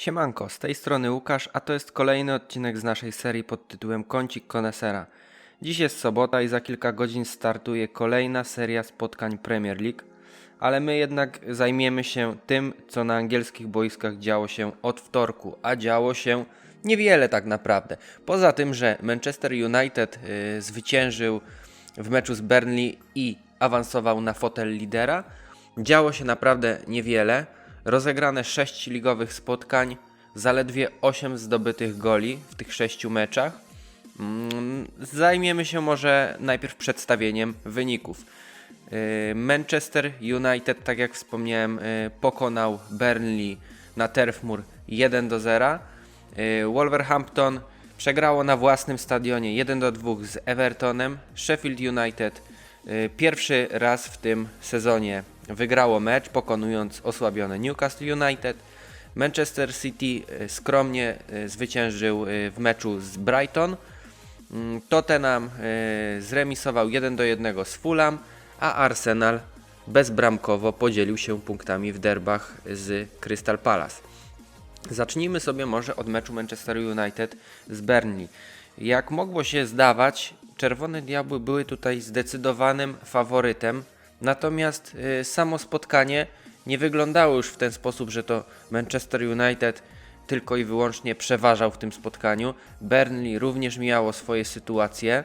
Siemanko, z tej strony Łukasz, a to jest kolejny odcinek z naszej serii pod tytułem Kącik Konesera. Dziś jest sobota i za kilka godzin startuje kolejna seria spotkań Premier League, ale my jednak zajmiemy się tym, co na angielskich boiskach działo się od wtorku, a działo się niewiele tak naprawdę. Poza tym, że Manchester United y, zwyciężył w meczu z Burnley i awansował na fotel lidera, działo się naprawdę niewiele. Rozegrane 6 ligowych spotkań, zaledwie 8 zdobytych goli w tych 6 meczach. Mm, Zajmiemy się może najpierw przedstawieniem wyników. Yy, Manchester United, tak jak wspomniałem, yy, pokonał Burnley na Turf Moor 1 do 0. Yy, Wolverhampton przegrało na własnym stadionie 1 do 2 z Evertonem. Sheffield United pierwszy raz w tym sezonie wygrało mecz, pokonując osłabione Newcastle United. Manchester City yy, skromnie yy, zwyciężył yy, w meczu z Brighton. Mm, Tottenham zremisował 1 do 1 z Fulham, a Arsenal bezbramkowo podzielił się punktami w derbach z Crystal Palace. Zacznijmy sobie może od meczu Manchester United z Burnley. Jak mogło się zdawać, Czerwone Diabły były tutaj zdecydowanym faworytem, natomiast y, samo spotkanie nie wyglądało już w ten sposób, że to Manchester United tylko i wyłącznie przeważał w tym spotkaniu. Burnley również miało swoje sytuacje.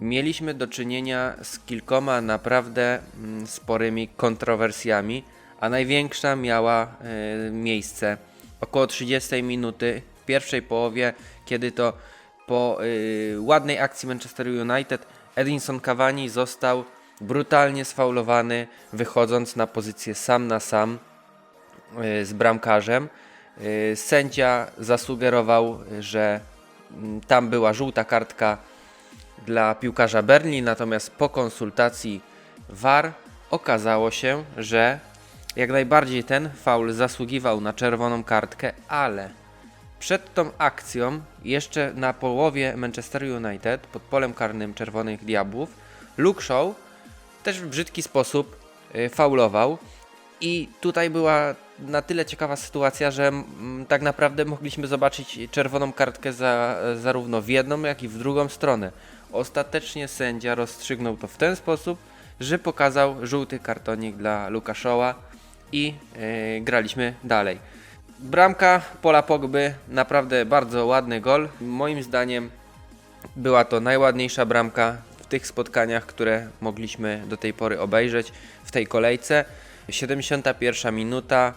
Mieliśmy do czynienia z kilkoma naprawdę mm, sporymi kontrowersjami, a największa miała y, miejsce około 30 minuty w pierwszej połowie, kiedy to po y, ładnej akcji Manchester United Edinson Cavani został brutalnie sfaulowany, wychodząc na pozycję sam na sam y, z bramkarzem. Y, Sędzia zasugerował, że mm, tam była żółta kartka dla piłkarza Berlin, natomiast po konsultacji VAR okazało się, że jak najbardziej ten faul zasługiwał na czerwoną kartkę, ale przed tą akcją, jeszcze na połowie Manchester United, pod polem karnym Czerwonych Diabłów, Luke Shaw też w brzydki sposób y, faulował. I tutaj była na tyle ciekawa sytuacja, że mm, tak naprawdę mogliśmy zobaczyć czerwoną kartkę za, zarówno w jedną, jak i w drugą stronę. Ostatecznie sędzia rozstrzygnął to w ten sposób, że pokazał żółty kartonik dla Lukaszoła i yy, graliśmy dalej. Bramka Pola Pogby, naprawdę bardzo ładny gol. Moim zdaniem była to najładniejsza bramka w tych spotkaniach, które mogliśmy do tej pory obejrzeć w tej kolejce. 71 minuta.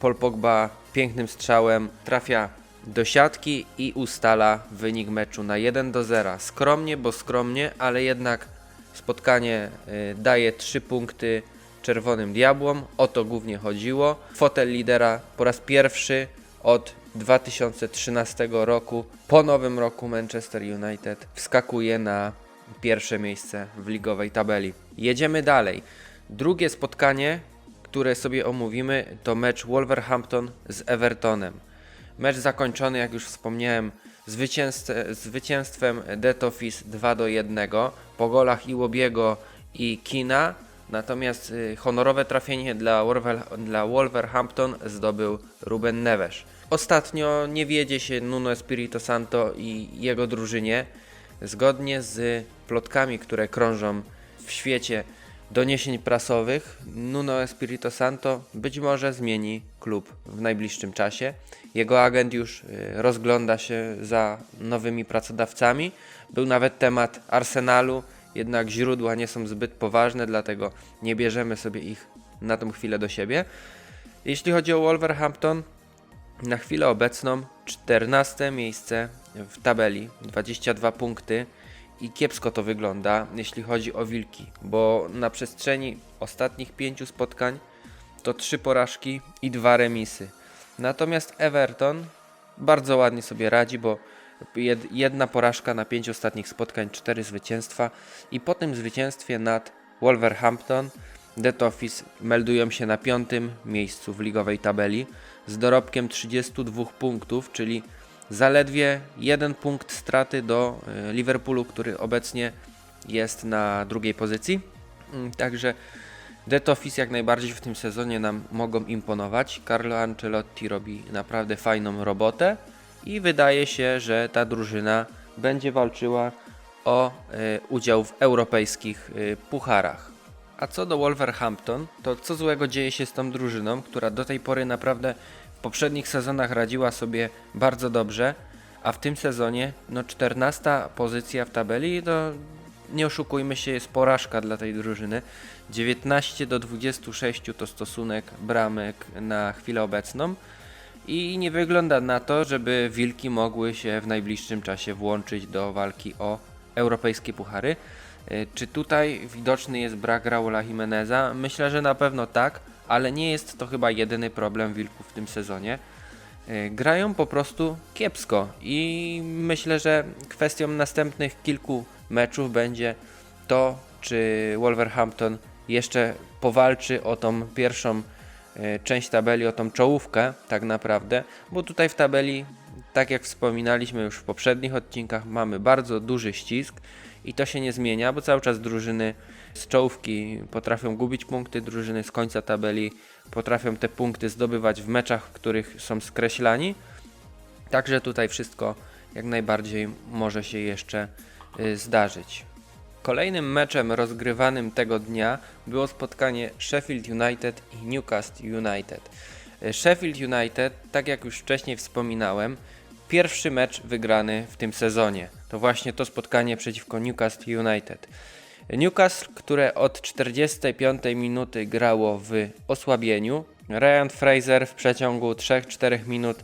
Paul Pogba pięknym strzałem trafia do siatki i ustala wynik meczu na 1 do 0. Skromnie, bo skromnie, ale jednak spotkanie y, daje 3 punkty Czerwonym Diabłom. O to głównie chodziło. Fotel lidera po raz pierwszy od 2013 roku. Po nowym roku Manchester United wskakuje na pierwsze miejsce w ligowej tabeli. Jedziemy dalej. Drugie spotkanie, które sobie omówimy, to mecz Wolverhampton z Evertonem. Mecz zakończony, jak już wspomniałem, zwycięstw- zwycięstwem Dead Office 2 do 1 po golach Iwobiego i Kina. Natomiast y, honorowe trafienie dla, dla Wolverhampton zdobył Ruben Neves. Ostatnio nie wiedzie się Nuno Espirito Santo i jego drużynie. Zgodnie z plotkami, które krążą w świecie doniesień prasowych, Nuno Espirito Santo być może zmieni klub w najbliższym czasie. Jego agent już y, rozgląda się za nowymi pracodawcami. Był nawet temat Arsenalu, jednak źródła nie są zbyt poważne, dlatego nie bierzemy sobie ich na tą chwilę do siebie. Jeśli chodzi o Wolverhampton, na chwilę obecną 14 miejsce w tabeli, 22 punkty i kiepsko to wygląda, jeśli chodzi o Wilki, bo na przestrzeni ostatnich pięciu spotkań to trzy porażki i dwa remisy. Natomiast Everton bardzo ładnie sobie radzi, bo jed- jedna porażka na pięć ostatnich spotkań, cztery zwycięstwa i po tym zwycięstwie nad Wolverhampton Dead Office meldują się na piątym miejscu w ligowej tabeli z dorobkiem 32 punktów, czyli zaledwie jeden punkt straty do y, Liverpoolu, który obecnie jest na drugiej pozycji. Mm, Także Dead Office jak najbardziej w tym sezonie nam mogą imponować. Carlo Ancelotti robi naprawdę fajną robotę i wydaje się, że ta drużyna będzie walczyła o e, udział w europejskich e, pucharach. A co do Wolverhampton, to co złego dzieje się z tą drużyną, która do tej pory naprawdę w poprzednich sezonach radziła sobie bardzo dobrze, a w tym sezonie no 14 pozycja w tabeli to nie oszukujmy się, jest porażka dla tej drużyny. 19 do 26 to stosunek bramek na chwilę obecną i nie wygląda na to, żeby Wilki mogły się w najbliższym czasie włączyć do walki o europejskie puchary. E, Czy tutaj widoczny jest brak Raula Jimeneza? Myślę, że na pewno tak, ale nie jest to chyba jedyny problem Wilków w tym sezonie. E, Grają po prostu kiepsko i myślę, że kwestią następnych kilku meczów będzie to, czy Wolverhampton jeszcze powalczy o tą pierwszą e, część tabeli, o tą czołówkę tak naprawdę, bo tutaj w tabeli, tak jak wspominaliśmy już w poprzednich odcinkach, mamy bardzo duży ścisk i to się nie zmienia, bo cały czas drużyny z czołówki potrafią gubić punkty, drużyny z końca tabeli potrafią te punkty zdobywać w meczach, w których są skreślani. Także tutaj wszystko jak najbardziej może się jeszcze y, zdarzyć. Kolejnym meczem rozgrywanym tego dnia było spotkanie Sheffield United i Newcastle United. Y, Sheffield United, tak jak już wcześniej wspominałem, pierwszy mecz wygrany w tym sezonie. To właśnie to spotkanie przeciwko Newcastle United. Newcastle, które od 45 minuty grało w osłabieniu. Ryan Fraser w przeciągu 3-4 minut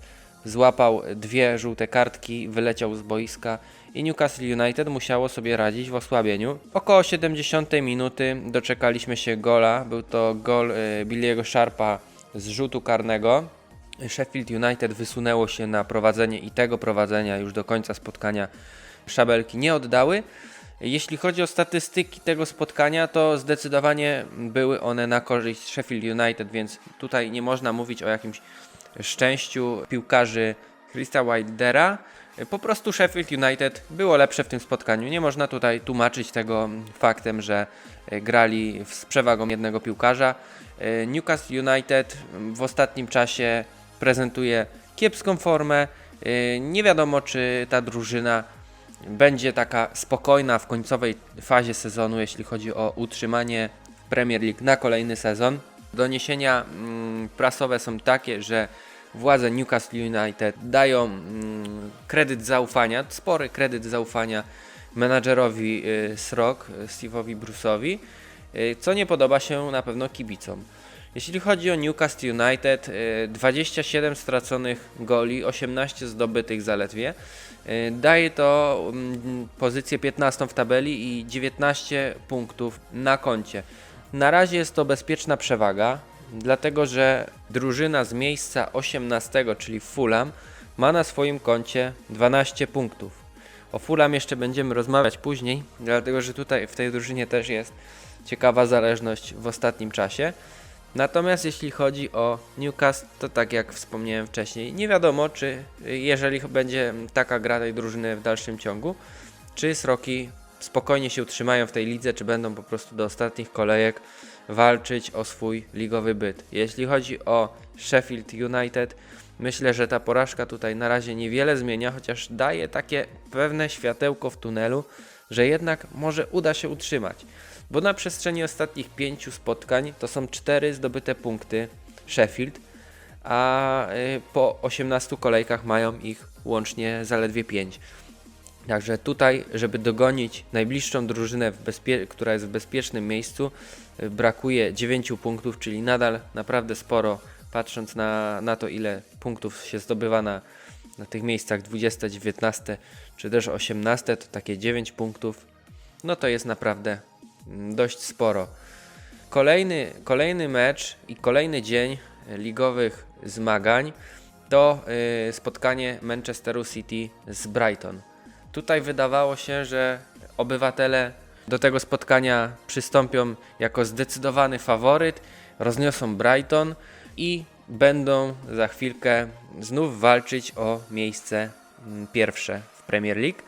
złapał dwie żółte kartki, wyleciał z boiska i Newcastle United musiało sobie radzić w osłabieniu. Około 70 minuty doczekaliśmy się gola. Był to gol y, Billy'ego Sharpa z rzutu karnego. Sheffield United wysunęło się na prowadzenie i tego prowadzenia już do końca spotkania szabelki nie oddały. Jeśli chodzi o statystyki tego spotkania, to zdecydowanie były one na korzyść Sheffield United, więc tutaj nie można mówić o jakimś szczęściu piłkarzy Chrisa Wildera. Po prostu Sheffield United było lepsze w tym spotkaniu. Nie można tutaj tłumaczyć tego faktem, że e, grali z przewagą jednego piłkarza. E, Newcastle United w ostatnim czasie prezentuje kiepską formę. E, Nie wiadomo, czy ta drużyna będzie taka spokojna w końcowej fazie sezonu, jeśli chodzi o utrzymanie Premier League na kolejny sezon. Doniesienia mm, prasowe są takie, że władze Newcastle United dają mm, kredyt zaufania, spory kredyt zaufania menadżerowi y, Srok, Steve'owi Bruce'owi, y, co nie podoba się na pewno kibicom. Jeśli chodzi o Newcastle United, y, 27 straconych goli, 18 zdobytych zaledwie. Y, Daje to mm, pozycję 15 w tabeli i 19 punktów na koncie. Na razie jest to bezpieczna przewaga, dlatego że drużyna z miejsca 18, czyli Fulham, ma na swoim koncie 12 punktów. O Fulham jeszcze będziemy rozmawiać później, dlatego że tutaj w tej drużynie też jest ciekawa zależność w ostatnim czasie. Natomiast jeśli chodzi o Newcastle, to tak jak wspomniałem wcześniej, nie wiadomo, czy jeżeli będzie taka gra tej drużyny w dalszym ciągu, czy Sroki spokojnie się utrzymają w tej lidze, czy będą po prostu do ostatnich kolejek walczyć o swój ligowy byt. Jeśli chodzi o Sheffield United, myślę, że ta porażka tutaj na razie niewiele zmienia, chociaż daje takie pewne światełko w tunelu, że jednak może uda się utrzymać. Bo na przestrzeni ostatnich pięciu spotkań to są cztery zdobyte punkty Sheffield, a y, po 18 kolejkach mają ich łącznie zaledwie 5. Także tutaj, żeby dogonić najbliższą drużynę, która jest w bezpiecznym miejscu, y, brakuje 9 punktów, czyli nadal naprawdę sporo, patrząc na, na to, ile punktów się zdobywa na, na tych miejscach 20, 19 czy też 18, to takie 9 punktów, no to jest naprawdę dość sporo. Kolejny, kolejny mecz i kolejny dzień ligowych zmagań to y, spotkanie Manchesteru City z Brighton. Tutaj wydawało się, że obywatele do tego spotkania przystąpią jako zdecydowany faworyt, rozniosą Brighton i będą za chwilkę znów walczyć o miejsce mm, pierwsze w Premier League.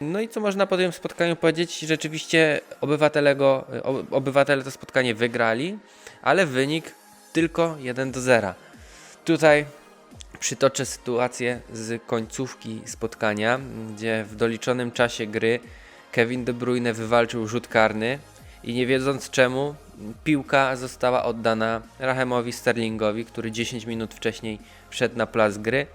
No i co można po tym spotkaniu powiedzieć? Rzeczywiście obywatele, go, ob- obywatele to spotkanie wygrali, ale wynik tylko 1 do 0. Tutaj przytoczę sytuację z końcówki spotkania, gdzie w doliczonym czasie gry Kevin De Bruyne wywalczył rzut karny i nie wiedząc czemu piłka została oddana Rahemowi Sterlingowi, który 10 minut wcześniej wszedł na plac gry.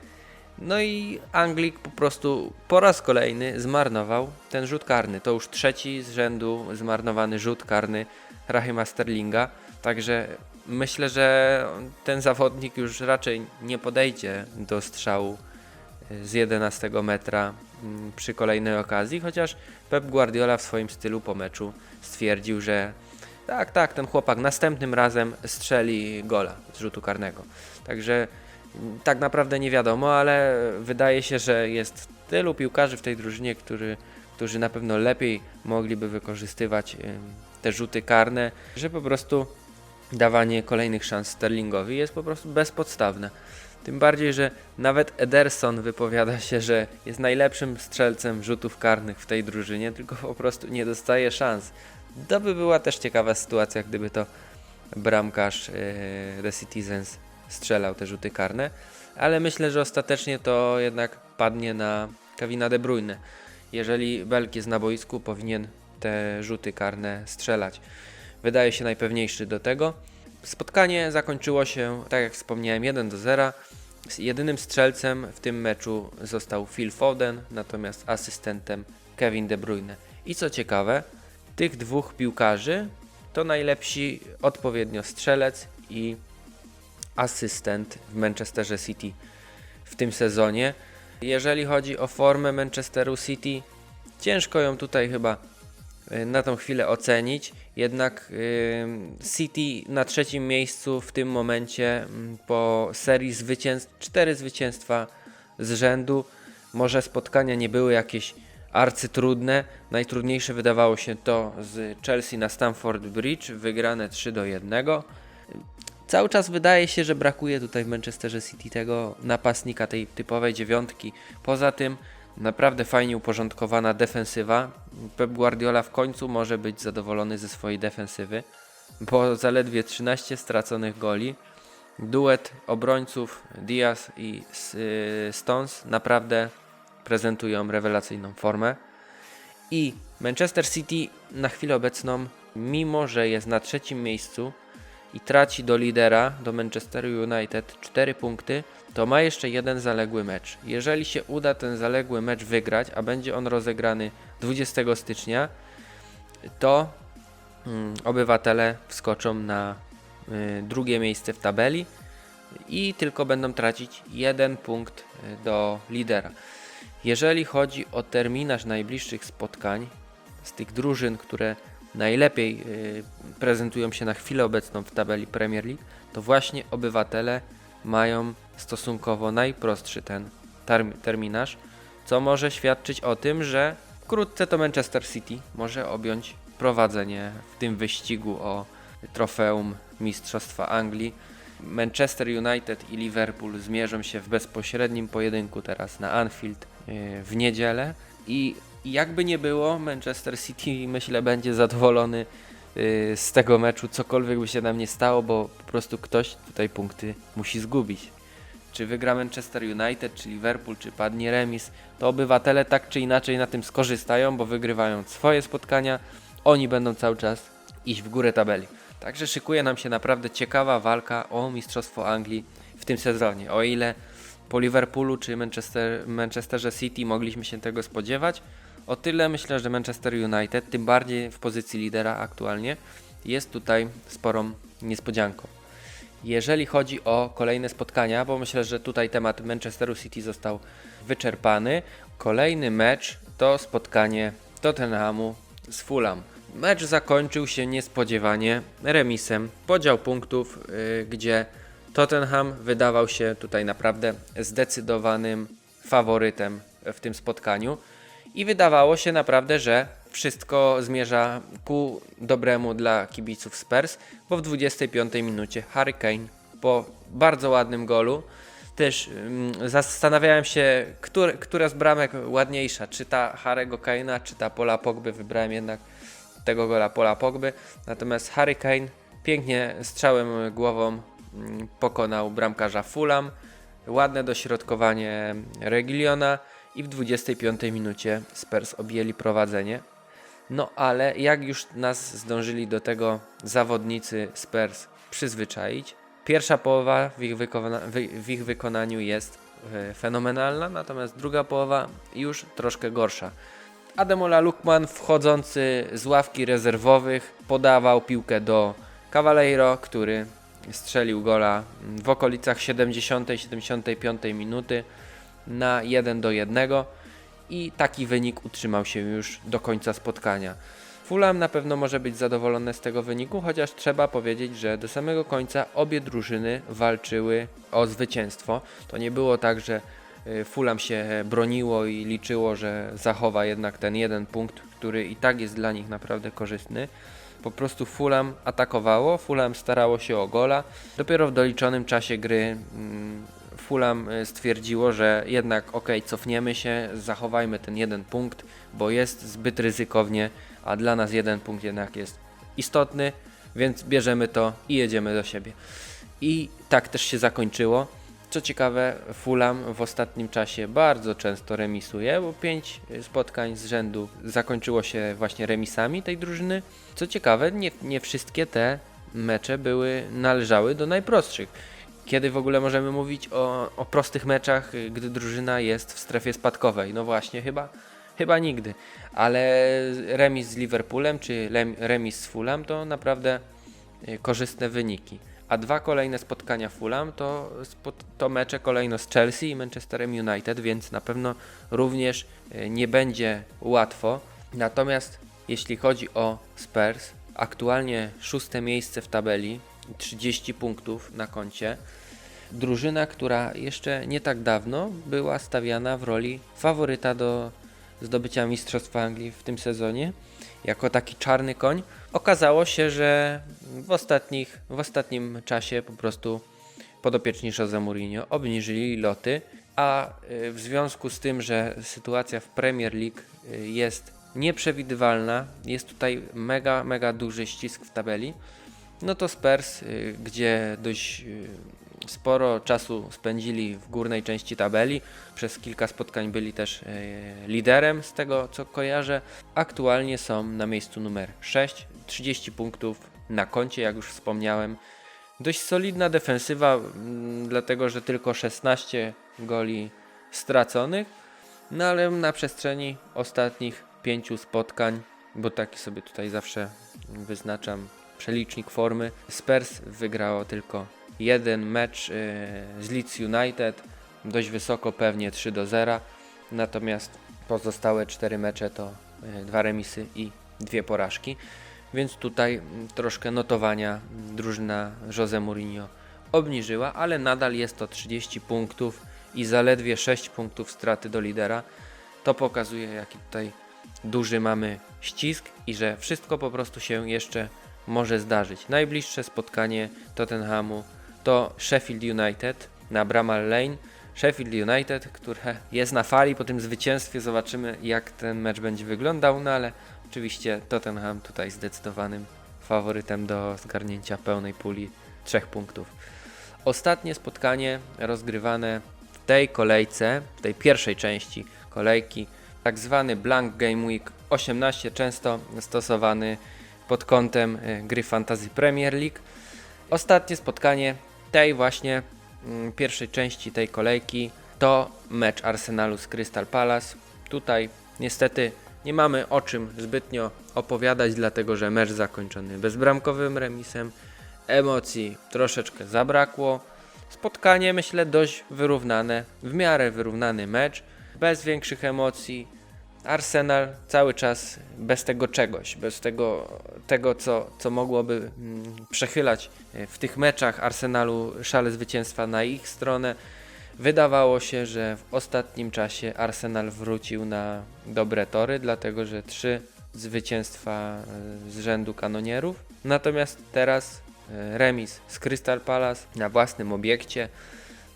No i Anglik po prostu po raz kolejny zmarnował ten rzut karny. To już trzeci z rzędu zmarnowany rzut karny Rahima Sterlinga. Także myślę, że ten zawodnik już raczej nie podejdzie do strzału y, z 11 metra mm, przy kolejnej okazji, chociaż Pep Guardiola w swoim stylu po meczu stwierdził, że tak, tak, ten chłopak następnym razem strzeli gola z rzutu karnego. Także tak naprawdę nie wiadomo, ale wydaje się, że jest tylu piłkarzy w tej drużynie, który, którzy na pewno lepiej mogliby wykorzystywać te rzuty karne, że po prostu dawanie kolejnych szans Sterlingowi jest po prostu bezpodstawne. Tym bardziej, że nawet Ederson wypowiada się, że jest najlepszym strzelcem rzutów karnych w tej drużynie, tylko po prostu nie dostaje szans. To by była też ciekawa sytuacja, gdyby to bramkarz e, The Citizens strzelał te rzuty karne, ale myślę, że ostatecznie to jednak padnie na Kevina De Bruyne. Jeżeli Belk jest na boisku, powinien te rzuty karne strzelać. Wydaje się najpewniejszy do tego. Spotkanie zakończyło się, tak jak wspomniałem, 1 do 0. Z jedynym strzelcem w tym meczu został Phil Foden, natomiast asystentem Kevin De Bruyne. I co ciekawe, tych dwóch piłkarzy to najlepsi odpowiednio strzelec i asystent w Manchesterze City w tym sezonie. Jeżeli chodzi o formę Manchesteru City, ciężko ją tutaj chyba y, na tą chwilę ocenić. Jednak y, City na trzecim miejscu w tym momencie mm, po serii zwycięstw, cztery zwycięstwa z rzędu. Może spotkania nie były jakieś arcytrudne. Najtrudniejsze wydawało się to z Chelsea na Stamford Bridge, wygrane 3 do 1. Cały czas wydaje się, że brakuje tutaj w Manchesterze City tego napastnika, tej typowej dziewiątki. Poza tym naprawdę fajnie uporządkowana defensywa. Pep Guardiola w końcu może być zadowolony ze swojej defensywy, bo zaledwie 13 straconych goli. Duet obrońców Diaz i y, Stones naprawdę prezentują rewelacyjną formę. I Manchester City na chwilę obecną, mimo że jest na trzecim miejscu i traci do lidera, do Manchesteru United 4 punkty, to ma jeszcze jeden zaległy mecz. Jeżeli się uda ten zaległy mecz wygrać, a będzie on rozegrany 20 stycznia, to mm, obywatele wskoczą na y, drugie miejsce w tabeli i tylko będą tracić jeden punkt y, do lidera. Jeżeli chodzi o terminarz najbliższych spotkań z tych drużyn, które najlepiej y, prezentują się na chwilę obecną w tabeli Premier League, to właśnie obywatele mają stosunkowo najprostszy ten term- terminarz, co może świadczyć o tym, że wkrótce to Manchester City może objąć prowadzenie w tym wyścigu o trofeum Mistrzostwa Anglii. Manchester United i Liverpool zmierzą się w bezpośrednim pojedynku teraz na Anfield yy, w niedzielę i jakby nie było, Manchester City myślę będzie zadowolony yy, z tego meczu, cokolwiek by się nam nie stało, bo po prostu ktoś tutaj punkty musi zgubić. Czy wygra Manchester United, czy Liverpool, czy padnie remis, to obywatele tak czy inaczej na tym skorzystają, bo wygrywają swoje spotkania, oni będą cały czas iść w górę tabeli. Także szykuje nam się naprawdę ciekawa walka o Mistrzostwo Anglii w tym sezonie. O ile po Liverpoolu czy Manchester, Manchesterze City mogliśmy się tego spodziewać, o tyle myślę, że Manchester United, tym bardziej w pozycji lidera aktualnie, jest tutaj sporą niespodzianką. Jeżeli chodzi o kolejne spotkania, bo myślę, że tutaj temat Manchesteru City został wyczerpany, kolejny mecz to spotkanie Tottenhamu z Fulham. Mecz zakończył się niespodziewanie remisem, podział punktów, yy, gdzie Tottenham wydawał się tutaj naprawdę zdecydowanym faworytem w tym spotkaniu i wydawało się naprawdę, że wszystko zmierza ku dobremu dla kibiców Spurs, bo w 25 minucie Harry Kane po bardzo ładnym golu też mm, zastanawiałem się, która z bramek ładniejsza, czy ta Harry'ego Kane'a, czy ta Pola Pogby. Wybrałem jednak tego gola Pola Pogby. Natomiast Harry Kane pięknie strzałem głową mm, pokonał bramkarza Fulham. Ładne dośrodkowanie Regiliona i w 25 minucie Spurs objęli prowadzenie. No ale jak już nas zdążyli do tego zawodnicy Spurs przyzwyczaić, pierwsza połowa w ich, wykona wy w ich wykonaniu jest e, fenomenalna, natomiast druga połowa już troszkę gorsza. Ademola Lukman wchodzący z ławki rezerwowych podawał piłkę do Cavaleiro, który strzelił gola w okolicach 70-75 minuty na 1 do 1 i taki wynik utrzymał się już do końca spotkania. Fulham na pewno może być zadowolone z tego wyniku, chociaż trzeba powiedzieć, że do samego końca obie drużyny walczyły o zwycięstwo. To nie było tak, że y, Fulham się broniło i liczyło, że zachowa jednak ten jeden punkt, który i tak jest dla nich naprawdę korzystny. Po prostu Fulham atakowało, Fulham starało się o gola. Dopiero w doliczonym czasie gry mm, Fulham y, stwierdziło, że jednak ok, cofniemy się, zachowajmy ten jeden punkt, bo jest zbyt ryzykownie, a dla nas jeden punkt jednak jest istotny, więc bierzemy to i jedziemy do siebie. I tak też się zakończyło. Co ciekawe, Fulham w ostatnim czasie bardzo często remisuje, bo pięć spotkań z rzędu zakończyło się właśnie remisami tej drużyny. Co ciekawe, nie, nie wszystkie te mecze były należały do najprostszych. Kiedy w ogóle możemy mówić o, o prostych meczach, gdy drużyna jest w strefie spadkowej? No właśnie, chyba, chyba nigdy. Ale remis z Liverpoolem czy remis z Fulham to naprawdę y, korzystne wyniki. A dwa kolejne spotkania Fulham to, to mecze kolejno z Chelsea i Manchesterem United, więc na pewno również y, nie będzie łatwo. Natomiast jeśli chodzi o Spurs, aktualnie szóste miejsce w tabeli, 30 punktów na koncie. Drużyna, która jeszcze nie tak dawno była stawiana w roli faworyta do zdobycia Mistrzostwa Anglii w tym sezonie, jako taki czarny koń. Okazało się, że w, ostatnich, w ostatnim czasie po prostu podopieczni Jose Mourinho obniżyli loty, a y, w związku z tym, że sytuacja w Premier League y, jest nieprzewidywalna, jest tutaj mega, mega duży ścisk w tabeli, no to Spurs, y, gdzie dość y, sporo czasu spędzili w górnej części tabeli, przez kilka spotkań byli też y, liderem z tego co kojarzę, aktualnie są na miejscu numer 6, 30 punktów na koncie, jak już wspomniałem. Dość solidna defensywa, dlatego że tylko 16 goli straconych, no ale na przestrzeni ostatnich pięciu spotkań, bo taki sobie tutaj zawsze wyznaczam przelicznik formy. Spurs wygrało tylko jeden mecz yy, z Leeds United, dość wysoko, pewnie 3 do 0. Natomiast pozostałe cztery mecze to yy, dwa remisy i dwie porażki. Więc tutaj mm, troszkę notowania drużyna Jose Mourinho obniżyła, ale nadal jest to 30 punktów i zaledwie 6 punktów straty do lidera. To pokazuje, jaki tutaj duży mamy ścisk i że wszystko po prostu się jeszcze może zdarzyć. Najbliższe spotkanie Tottenhamu to Sheffield United na Bramall Lane. Sheffield United, które jest na fali po tym zwycięstwie, zobaczymy jak ten mecz będzie wyglądał, no ale oczywiście Tottenham tutaj zdecydowanym faworytem do zgarnięcia pełnej puli trzech punktów. Ostatnie spotkanie rozgrywane w tej kolejce, w tej pierwszej części kolejki, tak zwany Blank Game Week 18, często stosowany pod kątem y, gry Fantasy Premier League. Ostatnie spotkanie tej właśnie mm, pierwszej części tej kolejki to mecz Arsenalu z Crystal Palace. Tutaj niestety nie mamy o czym zbytnio opowiadać, dlatego że mecz zakończony bezbramkowym remisem. Emocji troszeczkę zabrakło. Spotkanie myślę dość wyrównane, w miarę wyrównany mecz, bez większych emocji Arsenal cały czas bez tego czegoś, bez tego, tego co, co mogłoby mm, przechylać e, w tych meczach Arsenalu szale zwycięstwa na ich stronę. Wydawało się, że w ostatnim czasie Arsenal wrócił na dobre tory, dlatego że trzy zwycięstwa e, z rzędu kanonierów. Natomiast teraz e, remis z Crystal Palace na własnym obiekcie.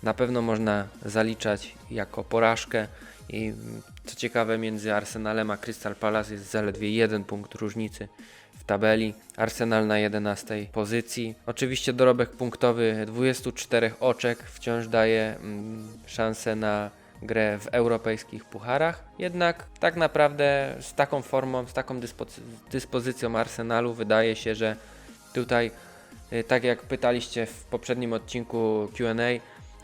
na pewno można zaliczać jako porażkę. I mm, co ciekawe, między Arsenalem a Crystal Palace jest zaledwie jeden punkt różnicy w tabeli. Arsenal na 11 pozycji. Oczywiście dorobek punktowy 24 oczek wciąż daje mm, szansę na grę w europejskich pucharach. Jednak tak naprawdę z taką formą, z taką dyspo- dyspozycją Arsenalu wydaje się, że tutaj, y, tak jak pytaliście w poprzednim odcinku QA,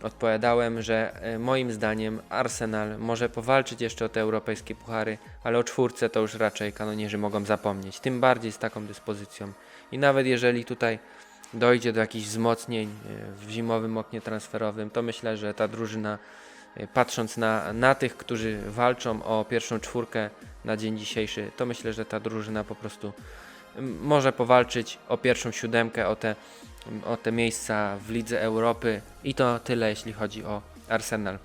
odpowiadałem, że y, moim zdaniem Arsenal może powalczyć jeszcze o te europejskie puchary, ale o czwórce to już raczej kanonierzy mogą zapomnieć. Tym bardziej z taką dyspozycją. I nawet jeżeli tutaj dojdzie do jakichś wzmocnień y, w zimowym oknie transferowym, to myślę, że ta drużyna, y, patrząc na, na tych, którzy walczą o pierwszą czwórkę na dzień dzisiejszy, to myślę, że ta drużyna po prostu może powalczyć o pierwszą siódemkę, o te, o te miejsca w Lidze Europy i to tyle, jeśli chodzi o Arsenal.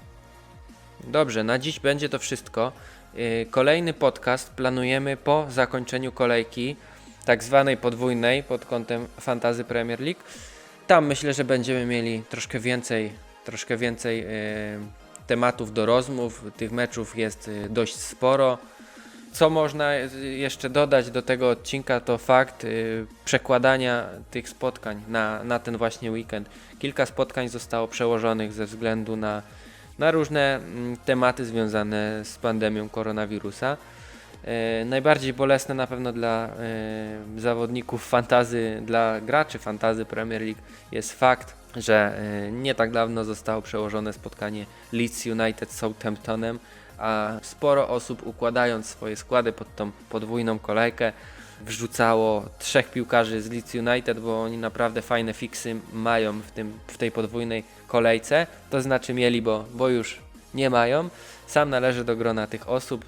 Dobrze, na dziś będzie to wszystko. Yy, Kolejny podcast planujemy po zakończeniu kolejki, tak zwanej podwójnej pod kątem Fantazy Premier League. Tam myślę, że będziemy mieli troszkę więcej, troszkę więcej yy, tematów do rozmów. Tych meczów jest yy, dość sporo. Co można jeszcze dodać do tego odcinka, to fakt y, przekładania tych spotkań na, na ten właśnie weekend. Kilka spotkań zostało przełożonych ze względu na, na różne mm, tematy związane z pandemią koronawirusa. E, najbardziej bolesne na pewno dla e, zawodników fantazy, dla graczy fantazy Premier League jest fakt, że nie tak dawno zostało przełożone spotkanie Leeds United z Southamptonem, a sporo osób układając swoje składy pod tą podwójną kolejkę wrzucało trzech piłkarzy z Leeds United, bo oni naprawdę fajne fiksy mają w, tym, w tej podwójnej kolejce, to znaczy mieli, bo, bo już nie mają. Sam należę do grona tych osób.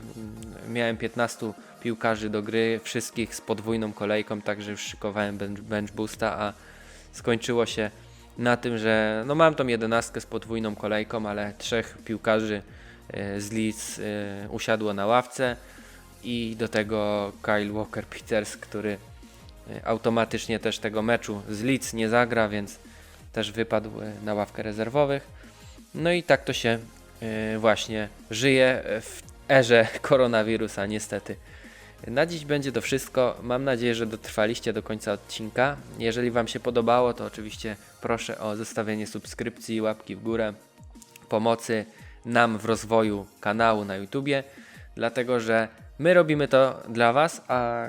Miałem 15 piłkarzy do gry, wszystkich z podwójną kolejką, także już szykowałem bench, bench boosta, a skończyło się na tym, że no mam tą jedenastkę z podwójną kolejką, ale trzech piłkarzy z Leeds e, usiadło na ławce i do tego Kyle Walker-Peters, który e, automatycznie też tego meczu z Leeds nie zagra, więc też wypadł e, na ławkę rezerwowych. No i tak to się e, właśnie żyje w erze koronawirusa, niestety. Na dziś będzie to wszystko. Mam nadzieję, że dotrwaliście do końca odcinka. Jeżeli Wam się podobało, to oczywiście proszę o zostawienie subskrypcji łapki w górę, pomocy nam w rozwoju kanału na YouTubie, dlatego że my robimy to dla Was, a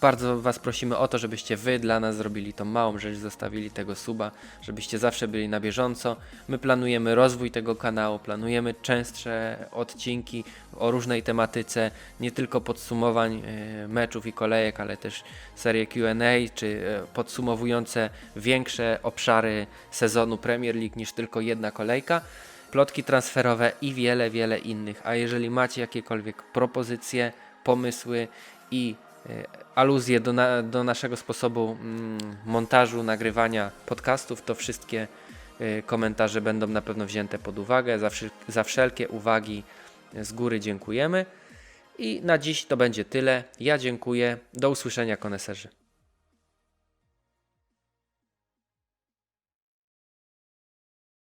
bardzo Was prosimy o to, żebyście Wy dla nas zrobili tą małą rzecz, zostawili tego suba, żebyście zawsze byli na bieżąco. My planujemy rozwój tego kanału, planujemy częstsze odcinki o różnej tematyce, nie tylko podsumowań e, meczów i kolejek, ale też serie Q&A, czy e, podsumowujące większe obszary sezonu Premier League niż tylko jedna kolejka plotki transferowe i wiele, wiele innych. A jeżeli macie jakiekolwiek propozycje, pomysły i e, aluzje do, na, do naszego sposobu mm, montażu, nagrywania podcastów, to wszystkie e, komentarze będą na pewno wzięte pod uwagę. Za, za wszelkie uwagi z góry dziękujemy. I na dziś to będzie tyle. Ja dziękuję. Do usłyszenia, koneserzy.